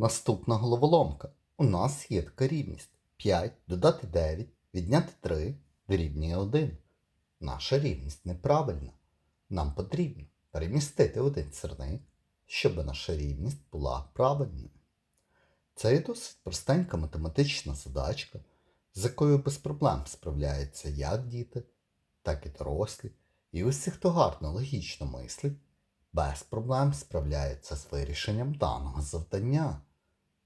Наступна головоломка. У нас є така рівність. 5 додати 9, відняти 3 дорівнює 1. Наша рівність неправильна. Нам потрібно перемістити один сірник, щоб наша рівність була правильною. Це є досить простенька математична задачка, з якою без проблем справляються як діти, так і дорослі. І усі, хто гарно логічно мислить, без проблем справляються з вирішенням даного завдання.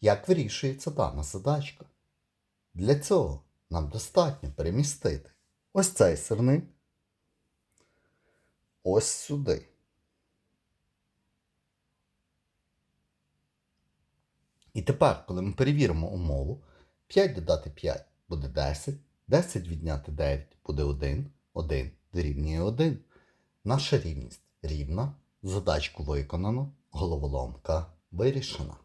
Як вирішується дана задачка? Для цього нам достатньо перемістити ось цей сирник ось сюди. І тепер, коли ми перевіримо умову, 5 додати 5 буде 10, 10 відняти 9 буде 1, 1 дорівнює 1. Наша рівність рівна, задачку виконано, головоломка вирішена.